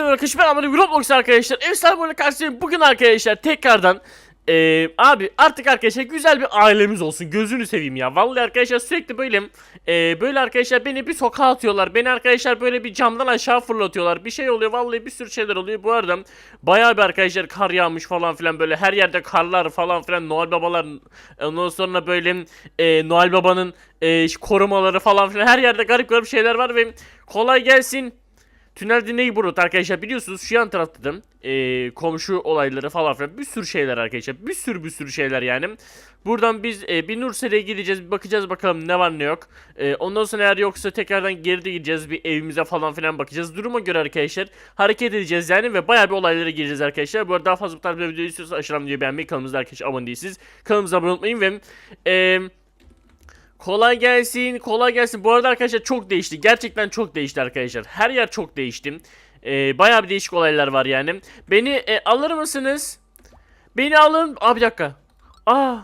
Hepinize merhaba arkadaşlar. Ben Amanda Roblox arkadaşlar. Efsane böyle karşınızdayım. Bugün arkadaşlar tekrardan eee, abi artık arkadaşlar güzel bir ailemiz olsun. Gözünü seveyim ya. Vallahi arkadaşlar sürekli böyle eee, böyle arkadaşlar beni bir sokağa atıyorlar. Beni arkadaşlar böyle bir camdan aşağı fırlatıyorlar. Bir şey oluyor. Vallahi bir sürü şeyler oluyor. Bu arada bayağı bir arkadaşlar kar yağmış falan filan böyle her yerde karlar falan filan Noel babalar ondan sonra böyle eee, Noel babanın eee, korumaları falan filan her yerde garip garip şeyler var ve kolay gelsin. Tünelde Neighborhood arkadaşlar biliyorsunuz şu yan tarafta da eee, komşu olayları falan filan bir sürü şeyler arkadaşlar bir sürü bir sürü şeyler yani. Buradan biz eee, bir Nursel'e gideceğiz bir bakacağız bakalım ne var ne yok. Eee, ondan sonra eğer yoksa tekrardan geri de gideceğiz bir evimize falan filan bakacağız. Duruma göre arkadaşlar hareket edeceğiz yani ve bayağı bir olaylara gireceğiz arkadaşlar. Bu arada daha fazla bu tarz bir video istiyorsanız aşağıdan videoyu beğenmeyi kanalımıza arkadaşlar abone değilsiniz. Kanalımıza abone olmayı ve eee Kolay gelsin, kolay gelsin. Bu arada arkadaşlar çok değişti. Gerçekten çok değişti arkadaşlar. Her yer çok değişti. Ee, bayağı bir değişik olaylar var yani. Beni e, alır mısınız? Beni alın. Aa bir dakika. Aa.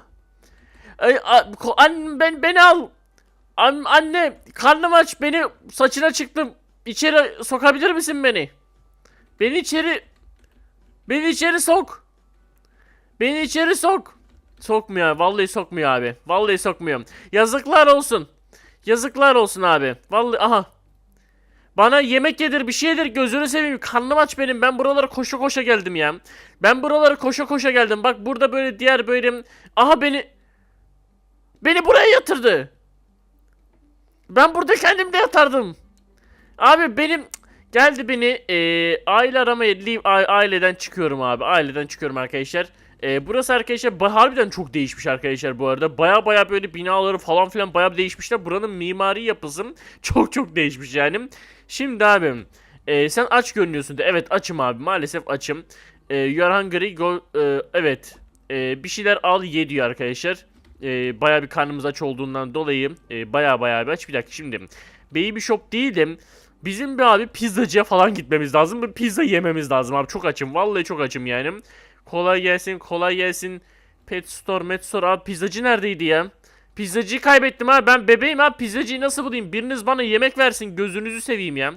Ay, a, an, ben beni al. An, anne, karnım aç. Beni saçına çıktım. İçeri sokabilir misin beni? Beni içeri Beni içeri sok. Beni içeri sok. Sokmuyor. Vallahi sokmuyor abi. Vallahi sokmuyor. Yazıklar olsun. Yazıklar olsun abi. Vallahi aha. Bana yemek yedir bir şey yedir gözünü seveyim. Karnım aç benim. Ben buralara koşa koşa geldim ya. Ben buralara koşa koşa geldim. Bak burada böyle diğer böyle aha beni beni buraya yatırdı. Ben burada kendim de yatardım. Abi benim geldi beni eee aile aramaya leave aileden çıkıyorum abi. Aileden çıkıyorum arkadaşlar. Eee, burası arkadaşlar harbiden çok değişmiş arkadaşlar bu arada. Baya baya böyle binaları falan filan baya değişmişler. Buranın mimari yapısı çok çok değişmiş yani. Şimdi abim eee, sen aç görünüyorsun da. Evet açım abi maalesef açım. Eee you are hungry go eee, evet Eee, bir şeyler al ye diyor arkadaşlar. Eee baya bir karnımız aç olduğundan dolayı eee baya baya bir aç. Bir dakika şimdi. Baby shop değildim. Bizim bir abi pizzacıya falan gitmemiz lazım. Bir pizza yememiz lazım abi. Çok açım. Vallahi çok açım yani. Kolay gelsin, kolay gelsin. Pet store, met store. Abi pizzacı neredeydi ya? Pizzacıyı kaybettim abi. Ben bebeğim abi. Pizzacıyı nasıl bulayım? Biriniz bana yemek versin. Gözünüzü seveyim ya.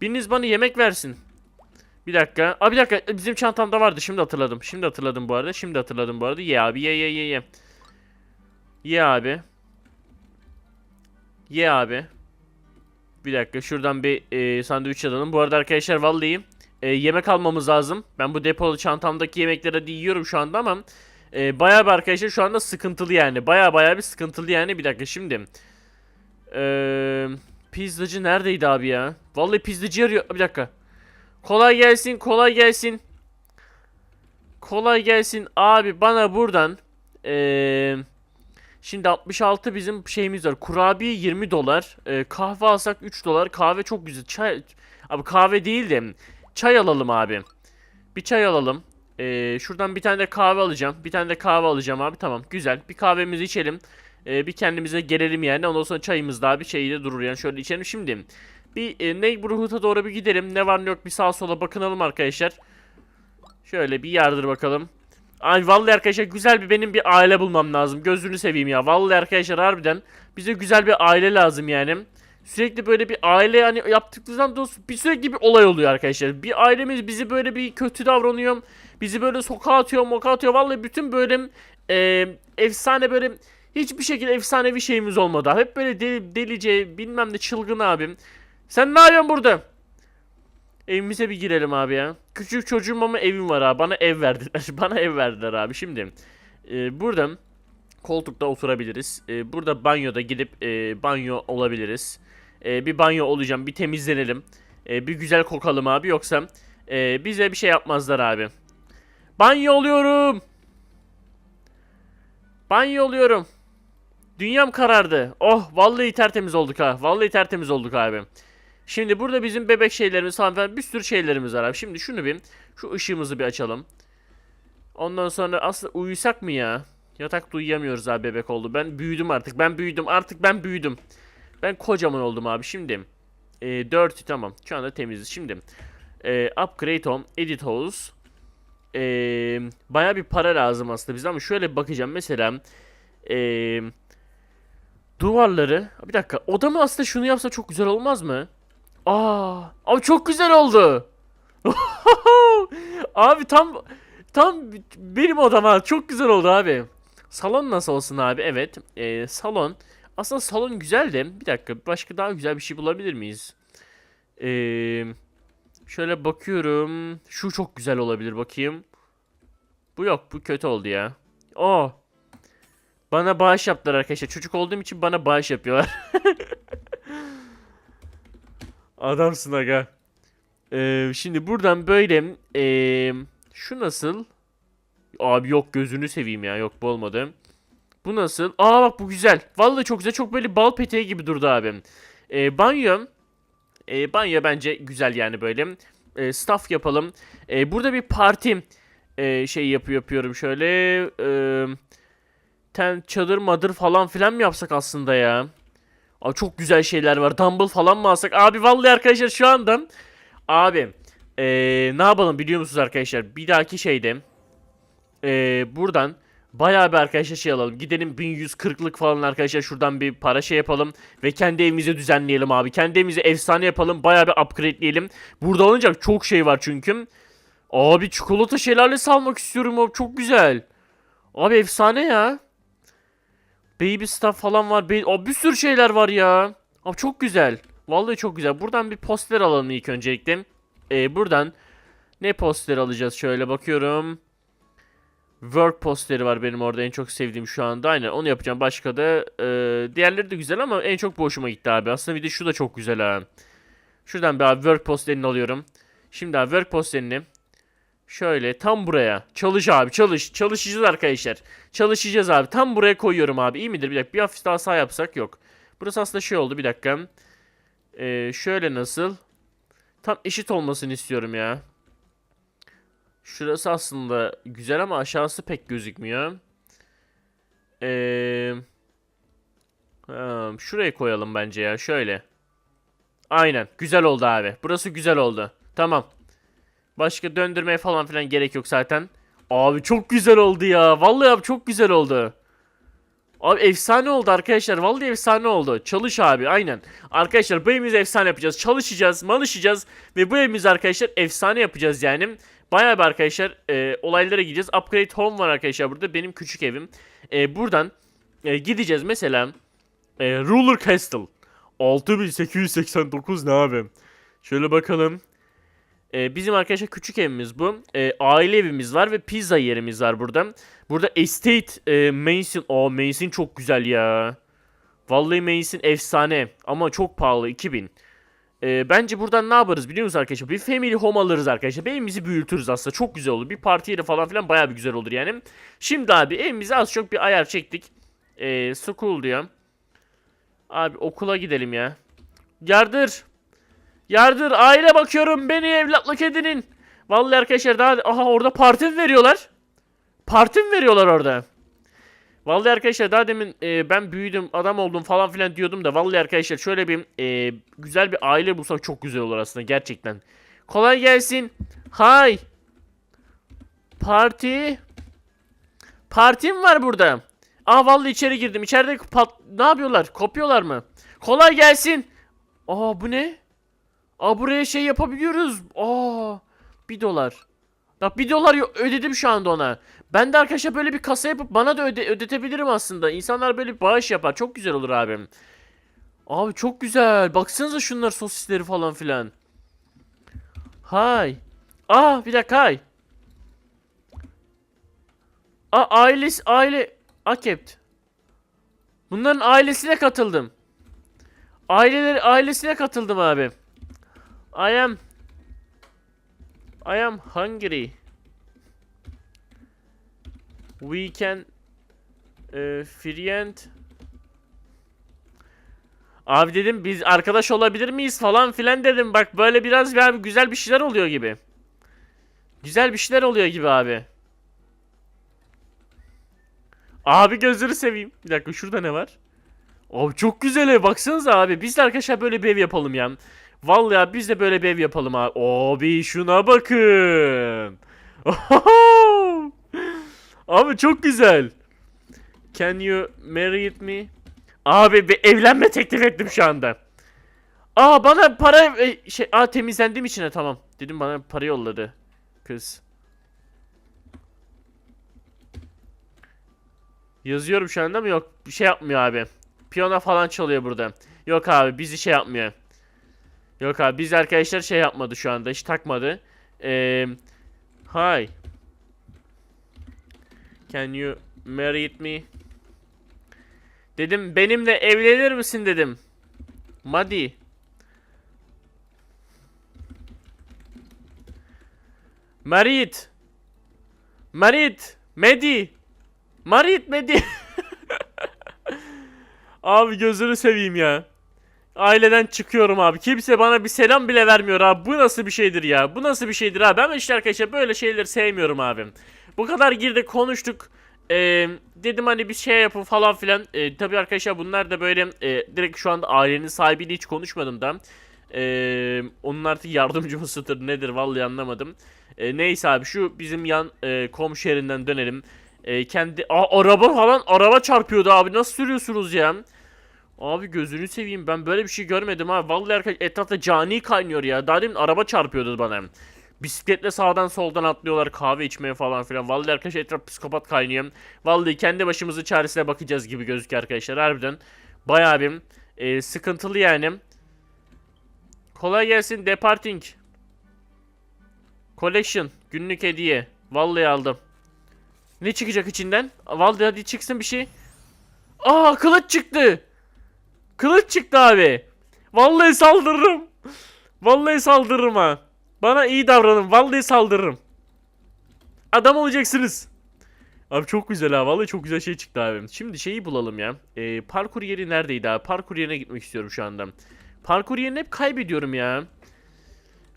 Biriniz bana yemek versin. Bir dakika. Abi bir dakika. Bizim çantamda vardı. Şimdi hatırladım. Şimdi hatırladım bu arada. Şimdi hatırladım bu arada. Ye abi. Ye ye ye ye. Ye abi. Ye abi. Bir dakika şuradan bir e, sandviç alalım. Bu arada arkadaşlar vallahi e, yemek almamız lazım. Ben bu depolu çantamdaki yemekleri hadi yiyorum şu anda ama e, bayağı bir arkadaşlar şu anda sıkıntılı yani. Bayağı bayağı bir sıkıntılı yani. Bir dakika şimdi. E, pizzacı neredeydi abi ya? Vallahi pizzacı arıyor. Bir dakika. Kolay gelsin, kolay gelsin. Kolay gelsin abi bana buradan eee Şimdi 66 bizim şeyimiz var. Kurabiye 20 dolar. Ee, kahve alsak 3 dolar. Kahve çok güzel. Çay abi kahve değil de çay alalım abi. Bir çay alalım. Ee, şuradan bir tane de kahve alacağım. Bir tane de kahve alacağım abi. Tamam. Güzel. Bir kahvemizi içelim. Ee, bir kendimize gelelim yani. Ondan sonra çayımız daha bir şeyi de durur yani. Şöyle içelim şimdi. Bir e, neighborhood'a doğru bir gidelim. Ne var ne yok bir sağa sola bakınalım arkadaşlar. Şöyle bir yardır bakalım. Ay vallahi arkadaşlar güzel bir benim bir aile bulmam lazım. Gözünü seveyim ya. Vallahi arkadaşlar harbiden bize güzel bir aile lazım yani. Sürekli böyle bir aile yani yaptıklarından dolayı bir sürekli bir olay oluyor arkadaşlar. Bir ailemiz bizi böyle bir kötü davranıyor. Bizi böyle sokağa atıyor, moka atıyor. Vallahi bütün böyle e, efsane böyle hiçbir şekilde efsanevi şeyimiz olmadı. Hep böyle deli, delice bilmem ne çılgın abim. Sen ne yapıyorsun burada? Evimize bir girelim abi ya. Küçük çocuğum ama evim var abi. Bana ev verdiler. Bana ev verdiler abi. Şimdi e, burada koltukta oturabiliriz. E, burada banyoda gidip e, banyo olabiliriz. E, bir banyo olacağım. Bir temizlenelim. E, bir güzel kokalım abi. Yoksa e, bize bir şey yapmazlar abi. Banyo oluyorum. Banyo oluyorum. Dünyam karardı. Oh vallahi tertemiz olduk ha. Vallahi tertemiz olduk abi. Şimdi burada bizim bebek şeylerimiz falan filan bir sürü şeylerimiz var abi. Şimdi şunu bir şu ışığımızı bir açalım. Ondan sonra aslında uyusak mı ya? Yatakta uyuyamıyoruz abi bebek oldu. Ben büyüdüm artık. Ben büyüdüm. Artık ben büyüdüm. Ben kocaman oldum abi. Şimdi e, dirty tamam. Şu anda temiziz. Şimdi e, upgrade home, edit house. E, Baya bir para lazım aslında bize ama şöyle bakacağım. Mesela e, duvarları bir dakika odamı aslında şunu yapsa çok güzel olmaz mı? Aa, abi çok güzel oldu. abi tam tam benim odama çok güzel oldu abi. Salon nasıl olsun abi? Evet. Ee, salon. Aslında salon güzel de bir dakika başka daha güzel bir şey bulabilir miyiz? Ee, şöyle bakıyorum. Şu çok güzel olabilir bakayım. Bu yok bu kötü oldu ya. Oh. Bana bağış yaptılar arkadaşlar. Çocuk olduğum için bana bağış yapıyorlar. Adamsın aga. Ee, şimdi buradan böyle ee, şu nasıl? Abi yok gözünü seveyim ya. Yok bu olmadı. Bu nasıl? Aa bak bu güzel. Vallahi çok güzel. Çok böyle bal peteği gibi durdu abi. Ee, banyo. Ee, banyo bence güzel yani böyle. Ee, staff yapalım. Ee, burada bir parti ee, şey yapıyor yapıyorum şöyle. Ee, ten çadır madır falan filan mı yapsak aslında ya? Abi çok güzel şeyler var. Dumble falan mı alsak? Abi vallahi arkadaşlar şu anda abi ee, ne yapalım biliyor musunuz arkadaşlar? Bir dahaki şeyde ee, buradan bayağı bir arkadaşlar şey alalım. Gidelim 1140'lık falan arkadaşlar şuradan bir para şey yapalım ve kendi evimizi düzenleyelim abi. Kendi evimizi efsane yapalım. Bayağı bir upgrade'leyelim. Burada alınacak çok şey var çünkü. Abi çikolata şelalesi almak istiyorum abi. Çok güzel. Abi efsane ya. Baby stuff falan var. Baby... Abi bir sürü şeyler var ya. Abi çok güzel. Vallahi çok güzel. Buradan bir poster alalım ilk öncelikle. Ee, buradan ne poster alacağız? Şöyle bakıyorum. Work posteri var benim orada en çok sevdiğim şu anda. Aynen onu yapacağım. Başka da e, diğerleri de güzel ama en çok bu hoşuma gitti abi. Aslında bir de şu da çok güzel ha. Şuradan bir abi work posterini alıyorum. Şimdi abi work posterini şöyle tam buraya. Çalış abi çalış. Çalışacağız arkadaşlar. Çalışacağız abi. Tam buraya koyuyorum abi. İyi midir? Bir dakika bir hafif daha sağ yapsak yok. Burası aslında şey oldu bir dakika. Ee, şöyle nasıl? Tam eşit olmasını istiyorum ya. Şurası aslında güzel ama aşağısı pek gözükmüyor. Ee, şuraya koyalım bence ya. Şöyle. Aynen. Güzel oldu abi. Burası güzel oldu. Tamam. Başka döndürmeye falan filan gerek yok zaten. Abi çok güzel oldu ya. Vallahi abi çok güzel oldu. Abi efsane oldu arkadaşlar. Vallahi efsane oldu. Çalış abi aynen. Arkadaşlar bu evimizi efsane yapacağız. Çalışacağız, malışacağız ve bu evimizi arkadaşlar efsane yapacağız yani. Bayağı bir arkadaşlar e, olaylara gideceğiz. Upgrade Home var arkadaşlar burada. Benim küçük evim. E, buradan e, gideceğiz mesela. E, Ruler Castle. 6889 ne abi? Şöyle bakalım. E, bizim arkadaşlar küçük evimiz bu. E, aile evimiz var ve pizza yerimiz var burada. Burada Estate e, Mansion. Aa Mansion çok güzel ya. Vallahi Mansion efsane ama çok pahalı 2000. E, bence buradan ne yaparız biliyor musunuz arkadaşlar? Bir family home alırız arkadaşlar. Evimizi büyütürüz aslında. Çok güzel olur. Bir parti yeri falan filan baya bir güzel olur yani. Şimdi abi evimize az çok bir ayar çektik. E, school diyor. Abi okula gidelim ya. Yardır. Yardır aile bakıyorum beni evlatlık edinin. Vallahi arkadaşlar daha aha orada parti veriyorlar? Parti veriyorlar orada? Vallahi arkadaşlar daha demin e, ben büyüdüm adam oldum falan filan diyordum da vallahi arkadaşlar şöyle bir e, güzel bir aile bulsak çok güzel olur aslında gerçekten. Kolay gelsin. Hay. Parti. Partim var burada. Aa vallahi içeri girdim. İçeride pat ne yapıyorlar? Kopuyorlar mı? Kolay gelsin. Aa bu ne? Aa buraya şey yapabiliyoruz. Aa bir dolar. Bak bir dolar ödedim şu anda ona. Ben de arkadaşlar böyle bir kasa yapıp bana da öde ödetebilirim aslında. İnsanlar böyle bir bağış yapar. Çok güzel olur abim. Abi çok güzel. Baksanıza şunlar sosisleri falan filan. Hay. Aa bir dakika hay. Aa ailesi aile Akept. Bunların ailesine katıldım. Aileleri ailesine katıldım abi. I am I am hungry. We can uh, friend Abi dedim biz arkadaş olabilir miyiz falan filan dedim. Bak böyle biraz bir abi güzel bir şeyler oluyor gibi. Güzel bir şeyler oluyor gibi abi. Abi gözleri seveyim. Bir dakika şurada ne var? Abi çok güzel ev baksanıza abi. Biz de arkadaşlar böyle bir ev yapalım ya. Vallahi biz de böyle bir ev yapalım abi. Abi şuna bakın. Abi çok güzel. Can you marry me? Abi bir evlenme teklif ettim şu anda. Aa bana para e, şey aa temizlendiğim içine tamam. Dedim bana para yolladı kız. Yazıyorum şu anda mı yok bir şey yapmıyor abi. Piyano falan çalıyor burada. Yok abi bizi şey yapmıyor. Yok abi biz arkadaşlar şey yapmadı şu anda hiç takmadı. Eee Hi. Can you marry me? Dedim benimle evlenir misin dedim. Madi. Marit. Marit. Medi. Marit Medi. abi gözünü seveyim ya. Aileden çıkıyorum abi. Kimse bana bir selam bile vermiyor abi. Bu nasıl bir şeydir ya? Bu nasıl bir şeydir abi? Ben işte arkadaşlar böyle şeyleri sevmiyorum abi. Bu kadar girdik konuştuk. Ee, dedim hani bir şey yapın falan filan. Ee, tabii arkadaşlar bunlar da böyle e, direkt şu anda ailenin sahibiyle hiç konuşmadım da. Ee, onun artık yardımcı mısıdır nedir vallahi anlamadım. Ee, neyse abi şu bizim yan e, komşu yerinden dönelim. Ee, kendi Aa, araba falan araba çarpıyordu abi nasıl sürüyorsunuz ya? Abi gözünü seveyim ben böyle bir şey görmedim ha. Vallahi arkadaş etrafta cani kaynıyor ya. Daha demin araba çarpıyordu bana. Bisikletle sağdan soldan atlıyorlar kahve içmeye falan filan. Vallahi arkadaş etraf psikopat kaynıyor. Vallahi kendi başımızı çaresine bakacağız gibi gözüküyor arkadaşlar harbiden. Bayağı bir e, sıkıntılı yani. Kolay gelsin departing. Collection günlük hediye. Vallahi aldım. Ne çıkacak içinden? Vallahi hadi çıksın bir şey. Aa kılıç çıktı. Kılıç çıktı abi. Vallahi saldırırım. Vallahi saldırırım ha. Bana iyi davranın. Vallahi saldırırım. Adam olacaksınız. Abi çok güzel ha. Vallahi çok güzel şey çıktı abi. Şimdi şeyi bulalım ya. Ee, parkur yeri neredeydi abi? Parkur yerine gitmek istiyorum şu anda. Parkur yerini hep kaybediyorum ya.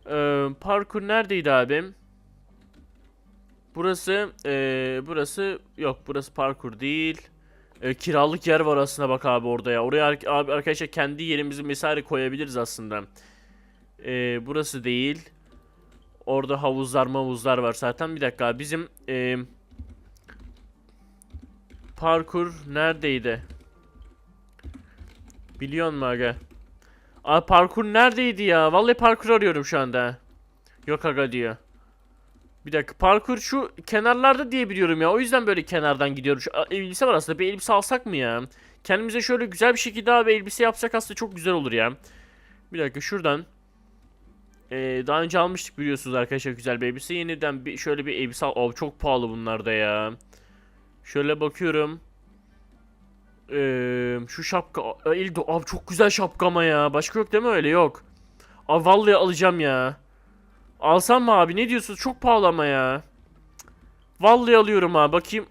Ee, parkur neredeydi abi? Burası, ee, burası yok. Burası parkur değil. E, kiralık yer var aslında bak abi orada ya. Oraya abi arkadaşlar kendi yerimizi vesaire koyabiliriz aslında. E, burası değil. Orada havuzlar mavuzlar var zaten. Bir dakika bizim e, parkur neredeydi? Biliyor musun aga? Abi parkur neredeydi ya? Vallahi parkur arıyorum şu anda. Yok aga diyor. Bir dakika parkur şu kenarlarda diye biliyorum ya. O yüzden böyle kenardan gidiyorum. Şu elbise var aslında. Bir elbise alsak mı ya? Kendimize şöyle güzel bir şekilde abi elbise yapsak aslında çok güzel olur ya. Bir dakika şuradan. Ee, daha önce almıştık biliyorsunuz arkadaşlar güzel bir elbise. Yeniden bir şöyle bir elbise al. Abi çok pahalı bunlar da ya. Şöyle bakıyorum. Ee, şu şapka. Aa, Eldo abi çok güzel şapka ama ya. Başka yok değil mi öyle? Yok. Abi vallahi alacağım ya. Alsam mı abi? Ne diyorsunuz? Çok pahalı ama ya. Vallahi alıyorum abi. Bakayım.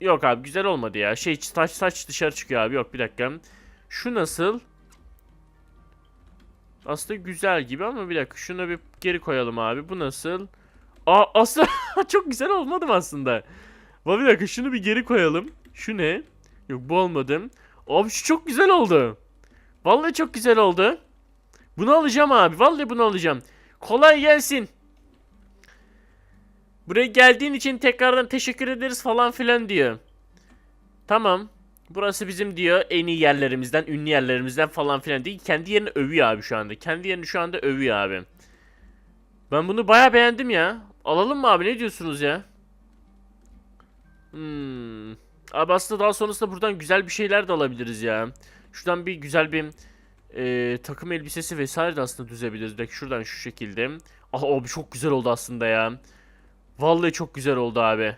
Yok abi güzel olmadı ya. Şey saç saç dışarı çıkıyor abi. Yok bir dakika. Şu nasıl? Aslında güzel gibi ama bir dakika. Şunu bir geri koyalım abi. Bu nasıl? Aa aslında çok güzel olmadı mı aslında? Bak bir dakika şunu bir geri koyalım. Şu ne? Yok bu olmadı. Abi şu çok güzel oldu. Vallahi çok güzel oldu. Bunu alacağım abi. Vallahi bunu alacağım. Kolay gelsin. Buraya geldiğin için tekrardan teşekkür ederiz falan filan diyor. Tamam. Burası bizim diyor en iyi yerlerimizden, ünlü yerlerimizden falan filan değil. Kendi yerini övüyor abi şu anda. Kendi yerini şu anda övüyor abi. Ben bunu baya beğendim ya. Alalım mı abi ne diyorsunuz ya? Hmm. Abi aslında daha sonrasında buradan güzel bir şeyler de alabiliriz ya. Şuradan bir güzel bir e, takım elbisesi vesaire de aslında düzebiliriz. Bak şuradan şu şekilde. Ah abi çok güzel oldu aslında ya. Vallahi çok güzel oldu abi.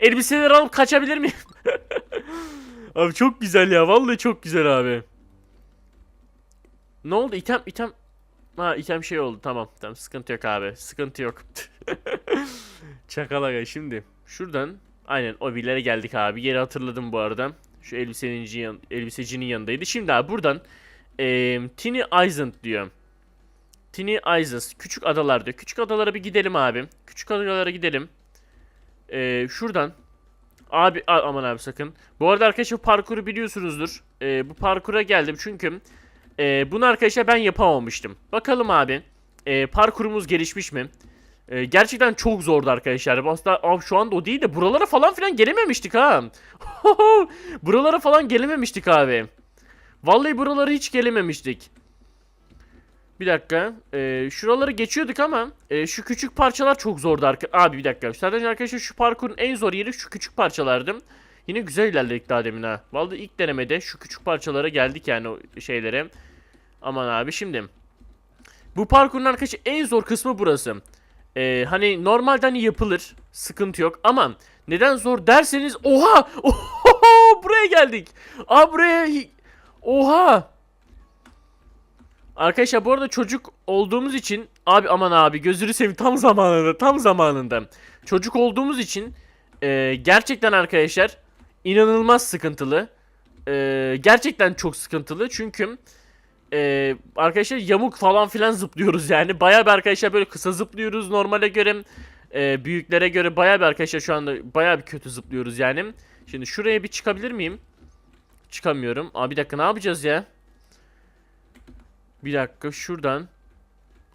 Elbiseleri alıp kaçabilir miyim? abi çok güzel ya. Vallahi çok güzel abi. Ne oldu? İtem item Ha item şey oldu. Tamam. Tamam sıkıntı yok abi. Sıkıntı yok. Çakala şimdi. Şuradan aynen o billere geldik abi. Yeri hatırladım bu arada. Şu elbisenin yan, elbisecinin yanındaydı. Şimdi abi buradan eee Tiny Island diyor. Tiny Isles. Küçük adalar diyor. Küçük adalara bir gidelim abi. Küçük adalara gidelim. Eee şuradan. Abi a- aman abi sakın. Bu arada arkadaşlar parkuru biliyorsunuzdur. Eee, bu parkura geldim çünkü eee, bunu arkadaşlar ben yapamamıştım. Bakalım abi. Eee, parkurumuz gelişmiş mi? Eee, gerçekten çok zordu arkadaşlar. Aslında abi şu anda o değil de buralara falan filan gelememiştik ha. buralara falan gelememiştik abi. Vallahi buralara hiç gelememiştik. Bir dakika. Ee, şuraları geçiyorduk ama e, şu küçük parçalar çok zordu. Abi bir dakika. Sadece arkadaşlar şu parkurun en zor yeri şu küçük parçalardı. Yine güzel ilerledik daha demin ha. Vallahi ilk denemede şu küçük parçalara geldik yani o şeylere. Aman abi şimdi. Bu parkurun arkadaşlar en zor kısmı burası. Ee, hani normalde hani yapılır. Sıkıntı yok ama neden zor derseniz oha! Oho! Buraya geldik. Aa buraya oha! Arkadaşlar bu arada çocuk olduğumuz için abi aman abi gözünü seveyim tam zamanında tam zamanında. Çocuk olduğumuz için e, gerçekten arkadaşlar inanılmaz sıkıntılı. E, gerçekten çok sıkıntılı çünkü e, arkadaşlar yamuk falan filan zıplıyoruz yani. Bayağı bir arkadaşlar böyle kısa zıplıyoruz normale göre. E, büyüklere göre bayağı bir arkadaşlar şu anda bayağı bir kötü zıplıyoruz yani. Şimdi şuraya bir çıkabilir miyim? Çıkamıyorum. Abi bir dakika ne yapacağız ya? Bir dakika şuradan.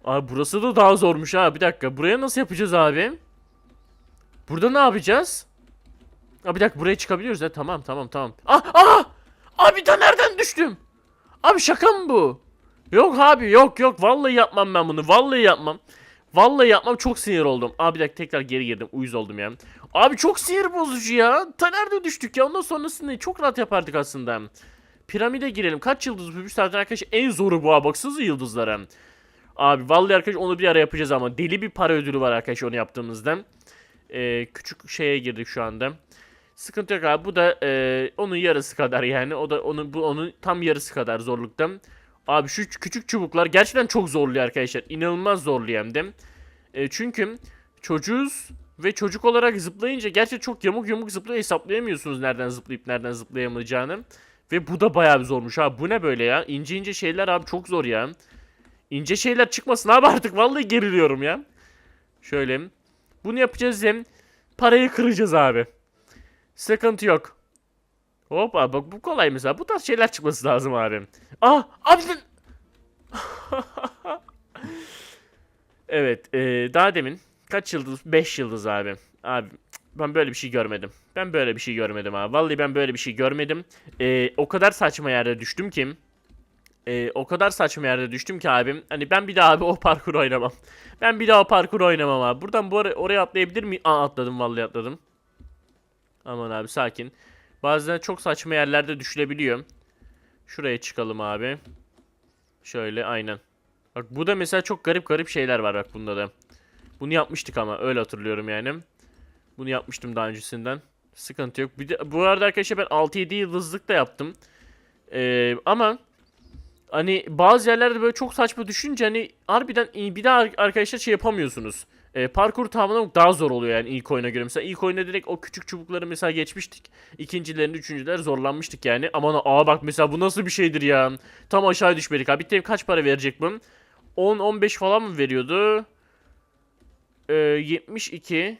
Abi burası da daha zormuş ha. Bir dakika. Buraya nasıl yapacağız abi? Burada ne yapacağız? Abi bir dakika buraya çıkabiliyoruz ha. Tamam tamam tamam. Ah ah! Abi da nereden düştüm? Abi şaka mı bu? Yok abi yok yok. Vallahi yapmam ben bunu. Vallahi yapmam. Vallahi yapmam çok sinir oldum. Abi bir dakika tekrar geri girdim. Uyuz oldum ya. Abi çok sinir bozucu ya. Ta nerede düştük ya? Ondan sonrasında çok rahat yapardık aslında. Piramide girelim. Kaç yıldız bu? Zaten arkadaşlar en zoru bu ha. Yıldızlara. Abi vallahi arkadaş onu bir ara yapacağız ama. Deli bir para ödülü var arkadaşlar onu yaptığımızda. Ee, küçük şeye girdik şu anda. Sıkıntı yok abi. Bu da e, onun yarısı kadar yani. O da onun bu onun tam yarısı kadar zorlukta. Abi şu küçük çubuklar gerçekten çok zorluyor arkadaşlar. İnanılmaz zorluyor hem de. E, çünkü çocuğuz ve çocuk olarak zıplayınca gerçekten çok yamuk yamuk zıplıyor. Hesaplayamıyorsunuz nereden zıplayıp nereden zıplayamayacağını. Ve bu da bayağı bir zormuş abi. Bu ne böyle ya? İnce ince şeyler abi çok zor ya. İnce şeyler çıkmasın abi artık. Vallahi geriliyorum ya. Şöyle. Bunu yapacağız hem parayı kıracağız abi. Sıkıntı yok. Hop abi bak bu kolay mesela. Bu tarz şeyler çıkması lazım abi. Ah abi Evet ee, daha demin kaç yıldız? 5 yıldız abi. Abi ben böyle bir şey görmedim. Ben böyle bir şey görmedim abi. Vallahi ben böyle bir şey görmedim. Ee, o kadar saçma yerde düştüm ki. Ee, o kadar saçma yerde düştüm ki abim. Hani ben bir daha abi o parkur oynamam. Ben bir daha o parkur oynamam abi. Buradan bu ara- oraya atlayabilir miyim? Aa atladım vallahi atladım. Aman abi sakin. Bazen çok saçma yerlerde düşülebiliyor. Şuraya çıkalım abi. Şöyle aynen. Bak bu da mesela çok garip garip şeyler var bak bunda da. Bunu yapmıştık ama öyle hatırlıyorum yani. Bunu yapmıştım daha öncesinden. Sıkıntı yok. Bir de, bu arada arkadaşlar ben 6-7 yıldızlık da yaptım. Ee, ama hani bazı yerlerde böyle çok saçma düşünce hani harbiden bir daha ar- arkadaşlar şey yapamıyorsunuz. Ee, parkur tamamlamak daha zor oluyor yani ilk oyuna göre. Mesela ilk oyunda direkt o küçük çubukları mesela geçmiştik. İkincilerini, üçüncüler zorlanmıştık yani. Aman aa bak mesela bu nasıl bir şeydir ya. Tam aşağı düşmedik abi. Bitti kaç para verecek bu? 10-15 falan mı veriyordu? Ee, 72.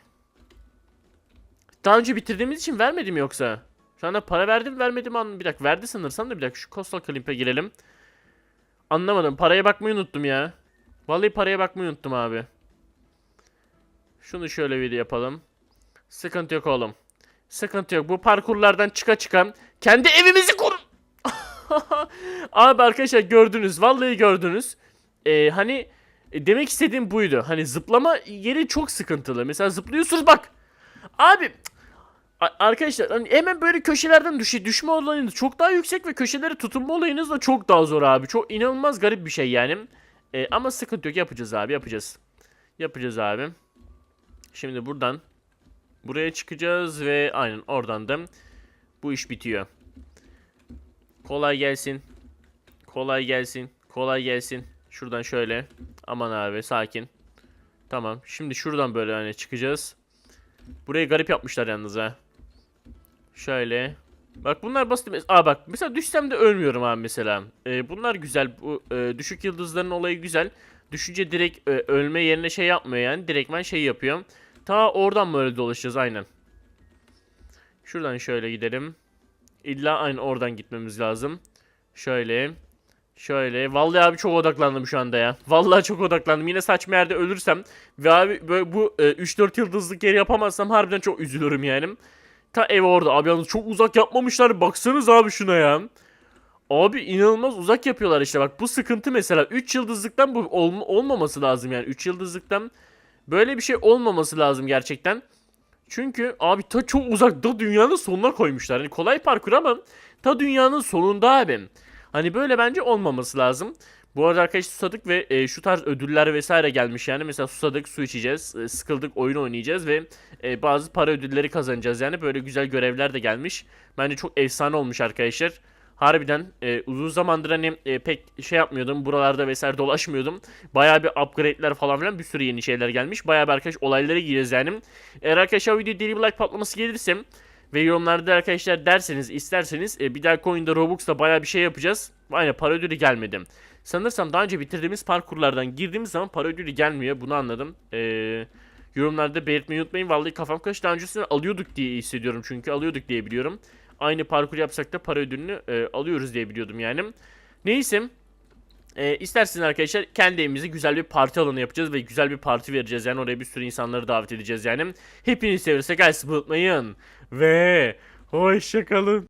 Daha önce bitirdiğimiz için vermedim yoksa? Şu anda para verdim vermedim an bir dakika verdi sanırsam da bir dakika şu Coastal Climp'e girelim. Anlamadım paraya bakmayı unuttum ya. Vallahi paraya bakmayı unuttum abi. Şunu şöyle bir yapalım. Sıkıntı yok oğlum. Sıkıntı yok. Bu parkurlardan çıka çıkan kendi evimizi kurun. Abi arkadaşlar gördünüz. Vallahi gördünüz. Ee, hani e, demek istediğim buydu. Hani zıplama yeri çok sıkıntılı. Mesela zıplıyorsunuz bak. Abi arkadaşlar hani hemen böyle köşelerden düşe, düşme olayınız çok daha yüksek ve köşeleri tutunma olayınız da çok daha zor abi. Çok inanılmaz garip bir şey yani. Ee, ama sıkıntı yok yapacağız abi yapacağız. Yapacağız abi. Şimdi buradan buraya çıkacağız ve aynen oradan da bu iş bitiyor. Kolay gelsin. Kolay gelsin. Kolay gelsin. Şuradan şöyle. Aman abi sakin. Tamam. Şimdi şuradan böyle hani çıkacağız. Burayı garip yapmışlar yalnız ha. Şöyle. Bak bunlar basit. Aa bak mesela düşsem de ölmüyorum abi mesela. Ee, bunlar güzel. Bu e, düşük yıldızların olayı güzel. Düşünce direkt e, ölme yerine şey yapmıyor yani. Direktmen şey yapıyor. Ta oradan böyle dolaşacağız aynen. Şuradan şöyle gidelim. İlla aynı oradan gitmemiz lazım. Şöyle. Şöyle. Vallahi abi çok odaklandım şu anda ya. Vallahi çok odaklandım. Yine saçma yerde ölürsem ve abi böyle bu e, 3-4 yıldızlık yeri yapamazsam harbiden çok üzülürüm yani. Ta ev orada. Abi yalnız çok uzak yapmamışlar. Baksanız abi şuna ya. Abi inanılmaz uzak yapıyorlar işte bak bu sıkıntı mesela 3 yıldızlıktan bu olma- olmaması lazım yani 3 yıldızlıktan böyle bir şey olmaması lazım gerçekten. Çünkü abi ta çok uzakta dünyanın sonuna koymuşlar. Hani kolay parkur ama ta dünyanın sonunda abi. Hani böyle bence olmaması lazım. Bu arada arkadaşlar susadık ve e, şu tarz ödüller vesaire gelmiş yani. Mesela susadık su içeceğiz, e, sıkıldık oyun oynayacağız ve e, bazı para ödülleri kazanacağız yani. Böyle güzel görevler de gelmiş. Bence çok efsane olmuş arkadaşlar. Harbiden e, uzun zamandır hani e, pek şey yapmıyordum. Buralarda vesaire dolaşmıyordum. Bayağı bir upgrade'ler falan filan bir sürü yeni şeyler gelmiş. Bayağı bir arkadaş olaylara gireceğiz yani. Eğer arkadaşlar video deli bir like patlaması gelirse ve yorumlarda arkadaşlar derseniz isterseniz e, bir dahaki oyunda Robux'ta bayağı bir şey yapacağız. Aynen para ödülü gelmedi. Sanırsam daha önce bitirdiğimiz parkurlardan girdiğimiz zaman para ödülü gelmiyor. Bunu anladım. Eee yorumlarda belirtmeyi unutmayın. Vallahi kafam karıştı. Daha öncesinde alıyorduk diye hissediyorum çünkü. Alıyorduk diye biliyorum. Aynı parkur yapsak da para ödülünü e, alıyoruz diye biliyordum yani. Neyse. E, isterseniz arkadaşlar kendi evimize güzel bir parti alanı yapacağız ve güzel bir parti vereceğiz. Yani oraya bir sürü insanları davet edeceğiz yani. Hepinizi seviyorsak guys unutmayın. Ve hoşçakalın.